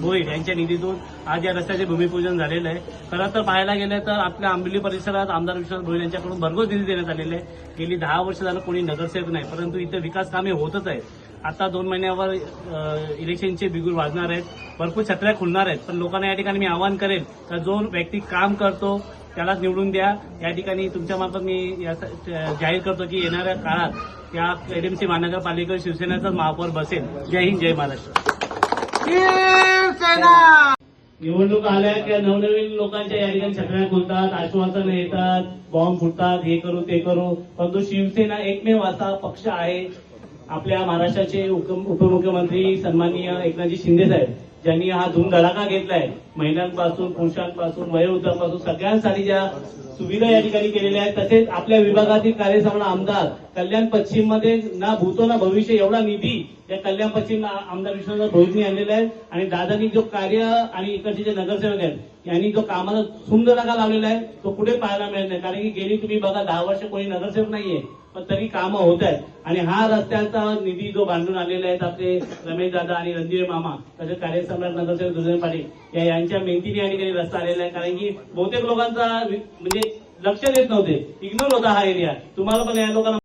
भोईर यांच्या निधीतून आज या रस्त्याचे भूमिपूजन झालेलं आहे. खरं तर पाहायला गेलं तर आपल्या आंबिली परिसरात आमदार विश्वास भोईर यांच्याकडून भरघोस निधी देण्यात आलेले आहे. गेली दहा वर्ष झालं कोणी नगरसेवक नाही परंतु इथं विकास कामे होतच आहेत. आता दोन महिन्यावर इलेक्शनचे बिगुल वाजणार आहेत. भरपूर छत्र्या खुलणार आहेत. पण लोकांना या ठिकाणी मी आवाहन करेल तर जो व्यक्ती काम करतो त्यालाच निवडून द्या. या ठिकाणी तुमच्यामार्फत मी जाहीर करतो की येणाऱ्या काळात या एडीएमसी महानगरपालिकेवर शिवसेनेचाच महापौर बसेल. जय हिंद जय महाराष्ट्र. निवडणूक आल्या की नवनवीन लोकांच्या या सगळ्या खुलतात आश्वासन येतात बॉम्ब फुटतात हे करू ते करू. परंतु शिवसेना एकमेव असा पक्ष आहे आपल्या महाराष्ट्राचे उपमुख्यमंत्री सन्माननीय एकनाथजी शिंदे साहेब ज्यांनी हा धूमधडाका घेतलाय. महिलांपासून पुरुषांपासून वयोवृद्धांपासून सगळ्यांसाठी ज्या सुविधा या ठिकाणी केलेल्या आहेत तसेच आपल्या विभागातील कार्यसम्राट आमदार कल्याण पश्चिममध्ये ना भूतो ना भविष्य एवढा निधी या कल्याण पश्चिम आमदार विश्वनाथ भोईरनी आणलेला आहे. आणि दादानी जो कार्य आणि इकडचे जे नगरसेवक आहेत यांनी जो कामाला सुंदर जागा लावलेला आहे तो कुठे पाहायला मिळत नाही. कारण की गेली तुम्ही बघा दहा वर्ष कोणी नगरसेवक नाहीये पण तरी कामं होत आहेत. आणि हा रस्त्याचा निधी जो बांधून आलेला आहे आपले रमेश दादा आणि रणधीर मामा तसेच कार्यसम्राट नगरसेवक दुर्जन पाटील या यांच्या मेहनतीने या ठिकाणी रस्ता आलेला आहे. कारण की बहुतेक लोकांचा म्हणजे लक्ष देत नव्हते. इग्नोर होता हा एरिया तुम्हाला पण या लोकांना